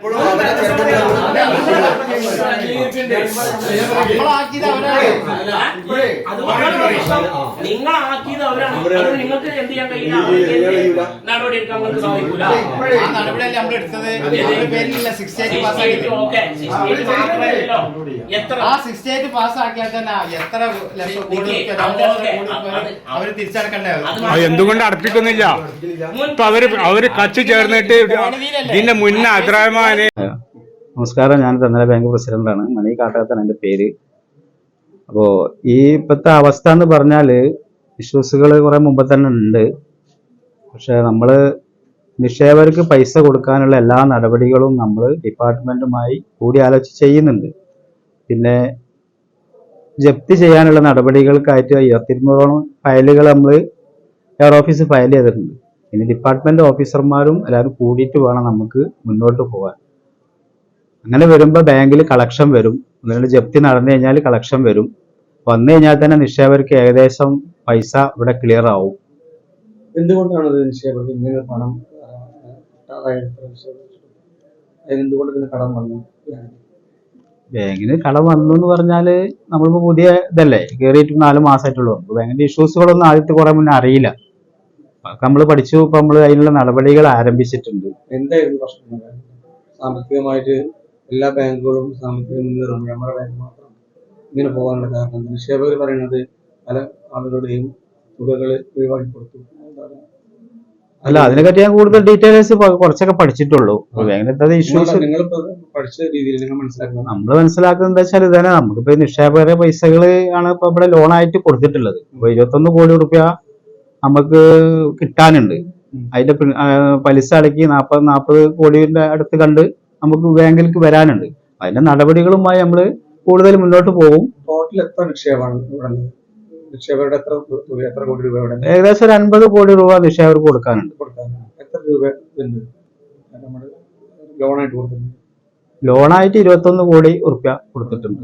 ¡Por Bro, നിങ്ങളാക്കിയത് അവരാണ് നിങ്ങൾക്ക് എന്ത് ചെയ്യാൻ കഴിയില്ല നടപടി എടുക്കാൻ നിങ്ങൾക്ക് സാധിക്കൂല നടപടിയല്ലേ നമ്മൾ എടുത്തത് പാസ്സാക്കി ഓക്കെ എത്ര ആ സിക്സ്റ്റി എയ്റ്റ് പാസ്സാക്കിയാൽ തന്നെ എത്ര ലക്ഷം എന്തുകൊണ്ട് അർപ്പിക്കുന്നില്ല ഇപ്പൊ അവർ അവർ കച്ച് ചേർന്നിട്ട് ഇതിന്റെ മുന്നേ അദ്രാമാന് നമസ്കാരം. ഞാൻ തെന്നല ബാങ്ക് പ്രസിഡന്റാണ് മണി കാട്ടാത്താണ് എന്റെ പേര്. അപ്പോൾ ഈ ഇപ്പോഴത്തെ അവസ്ഥ എന്ന് പറഞ്ഞാൽ ഇഷ്യൂസുകൾ കുറേ മുമ്പ് തന്നെ ഉണ്ട്. പക്ഷെ നമ്മൾ നിക്ഷേപകർക്ക് പൈസ കൊടുക്കാനുള്ള എല്ലാ നടപടികളും നമ്മൾ ഡിപ്പാർട്ട്മെന്റുമായി കൂടിയാലോചിച്ച് ചെയ്യുന്നുണ്ട്. പിന്നെ ജപ്തി ചെയ്യാനുള്ള നടപടികൾക്കായിട്ട് ഇരുപത്തിരുന്നൂറോളം ഫയലുകൾ നമ്മൾ എയർ ഓഫീസ് ഫയൽ ചെയ്തിട്ടുണ്ട്. ഇനി ഡിപ്പാർട്ട്മെന്റ് ഓഫീസർമാരും എല്ലാവരും കൂടിയിട്ട് വേണം നമുക്ക് മുന്നോട്ട് പോകാൻ അങ്ങനെ വരുമ്പോൾ ബാങ്കിൽ കളക്ഷൻ വരും. നിങ്ങളുടെ ജപ്തി നടന്നു കഴിഞ്ഞാൽ കളക്ഷൻ വരും. വന്നു കഴിഞ്ഞാൽ തന്നെ നിക്ഷേപകർക്ക് ഏകദേശം പൈസ ഇവിടെ ക്ലിയർ ആവും. എന്തുകൊണ്ടാണ് നിക്ഷേപകർക്ക് ഇങ്ങനെ പണം ഇതിന് കടം വന്നു? ബാങ്കിന് കടം വന്നു എന്ന് പറഞ്ഞാൽ നമ്മളിപ്പോൾ പുതിയ ഇതല്ലേ കയറിയിട്ട് നാല് മാസമായിട്ടുള്ളൂ അപ്പോൾ ബാങ്കിന്റെ ഇഷ്യൂസുകളൊന്നും ആദ്യത്തെ കുറെ മുന്നേ അറിയില്ല. അതൊക്കെ നമ്മൾ പഠിച്ചു ഇപ്പം നമ്മൾ അതിനുള്ള നടപടികൾ ആരംഭിച്ചിട്ടുണ്ട്. എന്തായിരുന്നു പ്രശ്നം? സാമ്പത്തികമായിട്ട് എല്ലാ ബാങ്കുകളും സാമ്പത്തിക മുന്നേറും നമ്മുടെ ബാങ്ക് മാത്രം ഇങ്ങനെ പോകാനുള്ള കാരണം? നിക്ഷേപകർ പറയുന്നത് പല ആളുകളുടെയും തുകകൾ ഒഴിവാക്കി കൊടുത്തു? അല്ല അതിനെപ്പറ്റി ഞാൻ കൂടുതൽ ഡീറ്റെയിൽസ് കുറച്ചൊക്കെ പഠിച്ചിട്ടുള്ളൂ. ഇഷ്യൂസ് നിങ്ങൾ പഠിച്ച രീതിയിൽ നിങ്ങൾ മനസ്സിലാക്കുന്നത് നമ്മൾ മനസ്സിലാക്കുന്നത് എന്താ വെച്ചാൽ ഇതന്നെ. നമുക്കിപ്പോ നിക്ഷേപകരെ പൈസകൾ ആണ് ഇപ്പൊ ഇവിടെ ലോൺ ആയിട്ട് കൊടുത്തിട്ടുള്ളത്. ഇപ്പൊ ഇരുപത്തൊന്ന് കോടി റുപ്യ നമുക്ക് കിട്ടാനുണ്ട്. അതിന്റെ പലിശ അടക്കി നാപ്പത് നാപ്പത് കോടിയുടെ അടുത്ത് കണ്ട് നമുക്ക് ബാങ്കിലേക്ക് വരാനുണ്ട്. അതിന്റെ നടപടികളുമായി നമ്മൾ കൂടുതൽ മുന്നോട്ട് പോകും. ടോട്ടൽ എത്ര നിക്ഷേപമാണ്? നിക്ഷേപകരുടെ എത്ര തുക എത്ര കോടി ഏകദേശം ഒരു അൻപത് കോടി രൂപ നിക്ഷേപകർക്ക് കൊടുക്കാനുണ്ട്. കൊടുക്കാനാണ് എത്ര രൂപ നമ്മൾ ലോണായിട്ട് ഇരുപത്തി ലോണായിട്ട് ഇരുപത്തൊന്ന് കോടി റുപ്യ കൊടുത്തിട്ടുണ്ട്.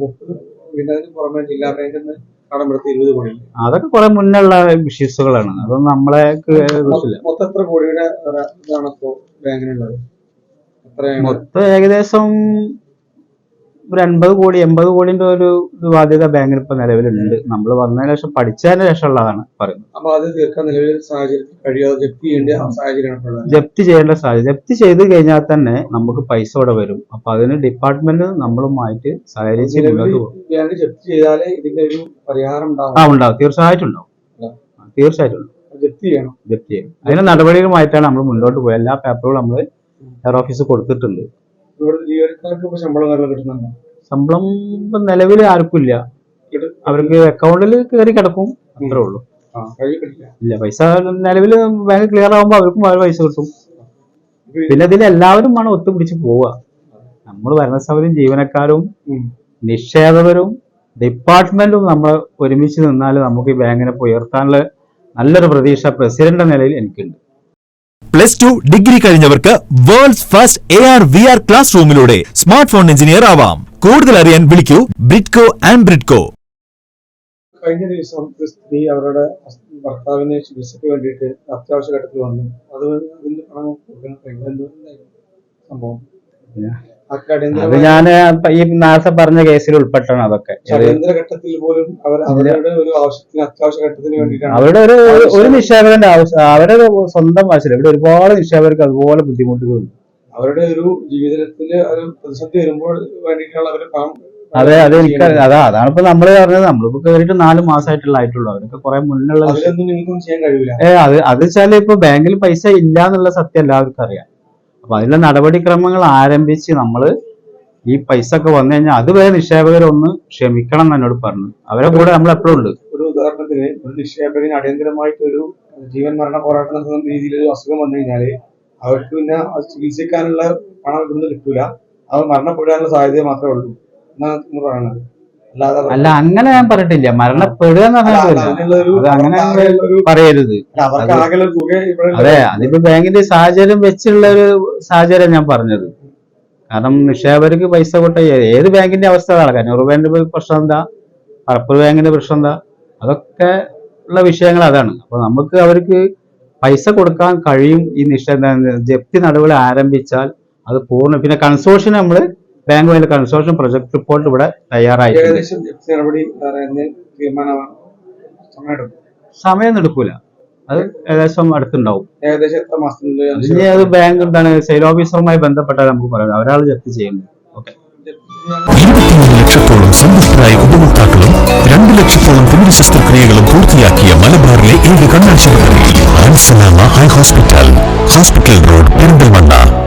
പിന്നെ അതിന് പുറമെ ജില്ലാ ബാങ്കിൽ നിന്ന് കടമെടുത്ത് ഇരുപത് കോടി. അതൊക്കെ കുറെ മുന്നുള്ള ബിസിനസ്സുകളാണ് അതൊന്നും നമ്മളെ മൊത്തം എത്ര കോടിയുടെ ഇതാണ് ഇപ്പോ ബാങ്കിനുള്ളത്? മൊത്തം ഏകദേശം ഒരു അൻപത് കോടി എൺപത് കോടിന്റെ ഒരു ബാധ്യത ബാങ്കിന് ഇപ്പൊ നിലവിലുണ്ട്. നമ്മൾ വന്നതിന് ശേഷം പഠിച്ചതിന് ശേഷം ഉള്ളതാണ് പറയുന്നത്. അപ്പൊ അത് തീർക്കാൻ നിലവിൽ സാഹചര്യത്തിൽ കഴിയാതെ ജപ്തി ചെയ്യേണ്ട സാഹചര്യം സാഹചര്യമാണ്. ജപ്തി ചെയ്യേണ്ട സാധ്യത ജപ്തി ചെയ്ത് കഴിഞ്ഞാൽ തന്നെ നമുക്ക് പൈസ ഇവിടെ വരും. അപ്പൊ അതിന് ഡിപ്പാർട്ട്മെന്റ് നമ്മളുമായിട്ട് സഹകരിച്ച് മുന്നോട്ട് പോകും. ജപ്തി ചെയ്താലേ ഇതിന്റെ ഒരു പരിഹാരം ഉണ്ടാവും ആ ഉണ്ടാവും. തീർച്ചയായിട്ടും ഉണ്ടാവും. തീർച്ചയായിട്ടും ജപ്തി ചെയ്യണം. ജപ്തി ചെയ്യണം. അതിന്റെ നടപടികളുമായിട്ടാണ് നമ്മൾ മുന്നോട്ട് പോയത് എല്ലാ പേപ്പറുകളും നമ്മൾ എയർ ഓഫീസ് കൊടുത്തിട്ടുണ്ട്. ജീവനക്കാർക്ക് ശമ്പളം കാര്യങ്ങൾ കിട്ടുന്നുണ്ടോ? ശമ്പളം ഇപ്പൊ നിലവിൽ ആർക്കും ഇല്ല. അവർക്ക് അക്കൗണ്ടിൽ കയറി കിടക്കും. അത്രേ ഉള്ളൂ. ഇല്ല പൈസ നിലവിൽ ബാങ്ക് ക്ലിയർ ആകുമ്പോൾ അവർക്കും അവർ പൈസ കിട്ടും. പിന്നെ ഇതിൽ എല്ലാവരും വേണം ഒത്തുപിടിച്ച് പോവുക. നമ്മൾ ഭരണസമിതി ജീവനക്കാരും. നിക്ഷേപകരും ഡിപ്പാർട്ട്മെന്റും നമ്മൾ ഒരുമിച്ച് നിന്നാൽ നമുക്ക് ഈ ബാങ്കിനെ ഉയർത്താനുള്ള നല്ലൊരു പ്രതീക്ഷ പ്രസിഡന്റ് നിലയിൽ എനിക്കുണ്ട്. Plus two degree കഴിഞ്ഞവർക്ക് world's first A R V R class റൂമിലൂടെ സ്മാർട്ട് ഫോൺ എഞ്ചിനീയർ ആവാം. കൂടുതൽ അറിയാൻ വിളിക്കൂ ബ്രിഡ്കോ ആൻഡ് ബ്രിഡ്കോ കഴിഞ്ഞ ദിവസം ഒരു സ്ത്രീ അവരുടെ ഭർത്താവിനെ ചികിത്സയ്ക്ക് വേണ്ടിയിട്ട് അത്യാവശ്യ ഘട്ടത്തിൽ വന്നു. അത് അതിന്റെ പണം കൊടുക്കാൻ സംഭവം. അത് ഞാൻ ഈ നേരത്തെ പറഞ്ഞ കേസിൽ ഉൾപ്പെട്ടാണ് അതൊക്കെ. ഘട്ടത്തിൽ പോലും അവർ അവരുടെ ഒരു ആവശ്യത്തിന് അത്യാവശ്യ ഘട്ടത്തിന് വേണ്ടിയിട്ടാണ് അവരുടെ ഒരു ഒരു നിക്ഷേപകന്റെ ആവശ്യം അവരുടെ സ്വന്തം ആവശ്യമില്ല. ഇവിടെ ഒരുപാട് നിക്ഷേപകർക്ക് അതുപോലെ ബുദ്ധിമുട്ടുകളുണ്ട് അവരുടെ ഒരു ജീവിതത്തിൽ ഒരു പ്രതിസന്ധി വരുമ്പോൾ അതെ പണം അതെ അത് എനിക്ക് അതാ അതാണ് ഇപ്പൊ നമ്മൾ പറഞ്ഞത്. നമ്മളിപ്പോ കയറിയിട്ട് നാല് മാസമായിട്ടുള്ള ആയിട്ടുള്ളൂ. അവരൊക്കെ കുറെ മുന്നിലുള്ള ഏഹ് ഏ അത് അത് വെച്ചാൽ ഇപ്പൊ ബാങ്കിൽ പൈസ ഇല്ല എന്നുള്ള സത്യം എല്ലാവർക്കും അറിയാം. അപ്പൊ അതിനുള്ള നടപടിക്രമങ്ങൾ ആരംഭിച്ച് നമ്മൾ ഈ പൈസ ഒക്കെ വന്നു കഴിഞ്ഞാൽ അതുവരെ നിക്ഷേപകരൊന്ന് ക്ഷമിക്കണം എന്ന് എന്നോട് പറഞ്ഞു. അവരെ കൂടെ നമ്മൾ എപ്പോഴും ഉണ്ട്. ഒരു ഉദാഹരണത്തിന് ഒരു നിക്ഷേപകന് അടിയന്തരമായിട്ട് ഒരു ജീവൻ മരണ പോരാട്ടം നടത്തുന്ന രീതിയിൽ ഒരു അസുഖം വന്നു കഴിഞ്ഞാൽ അവർക്ക് പിന്നെ അത് ചികിത്സിക്കാനുള്ള പണം ഇവിടുന്ന് കിട്ടൂല. അവർ മരണപ്പെടാനുള്ള സാധ്യത മാത്രമേ ഉള്ളൂ എന്നാണ് പറയുന്നത്. അല്ല അങ്ങനെ ഞാൻ പറഞ്ഞിട്ടില്ല. മരണപ്പെടുക എന്ന് പറഞ്ഞാൽ പറഞ്ഞിട്ടില്ല അങ്ങനെ പറയരുത്. അതെ അതിപ്പോ ബാങ്കിന്റെ സാഹചര്യം വെച്ചുള്ള ഒരു സാഹചര്യം ഞാൻ പറഞ്ഞത്. കാരണം നിക്ഷേപകർക്ക് പൈസ കൊട്ട ഏത് ബാങ്കിന്റെ അവസ്ഥ അതാണ്. അഞ്ഞൂറ് ബാങ്കിന്റെ പ്രശ്നം എന്താ? പറപ്പൂർ ബാങ്കിന്റെ പ്രശ്നം എന്താ? അതൊക്കെ ഉള്ള വിഷയങ്ങൾ അതാണ്. അപ്പൊ നമുക്ക് അവർക്ക് പൈസ കൊടുക്കാൻ കഴിയും ഈ നിക്ഷേപ ജപ്തി നടപടി ആരംഭിച്ചാൽ അത് പൂർണ പിന്നെ കൺസോഷൻ നമ്മൾ ബാങ്കുമായിട്ട് കൺസോർഷ്യം പ്രൊജക്ട് റിപ്പോർട്ട് ഇവിടെ തയ്യാറായി സമയം എടുക്കൂല. അത് ഏകദേശം അടുത്തുണ്ടാവും. ഇനി അത് ബാങ്ക് എന്താണ് സെയിൽ ഓഫീസറുമായി ബന്ധപ്പെട്ടാൽ നമുക്ക് പറയാം ഒരാൾ ജപ്തി ചെയ്യുന്നത്. ഓക്കെ ലക്ഷത്തോളം സന്തുഷ്ടരായ ഉപഭോക്താക്കളും രണ്ട് ലക്ഷത്തോളം തിമിര ശസ്ത്രക്രിയകളും പൂർത്തിയാക്കിയ മലബാറിലെ ഏക കണ്ണാശുപത്രി ഹോസ്പിറ്റൽ. Hospital road Perinthalmanna.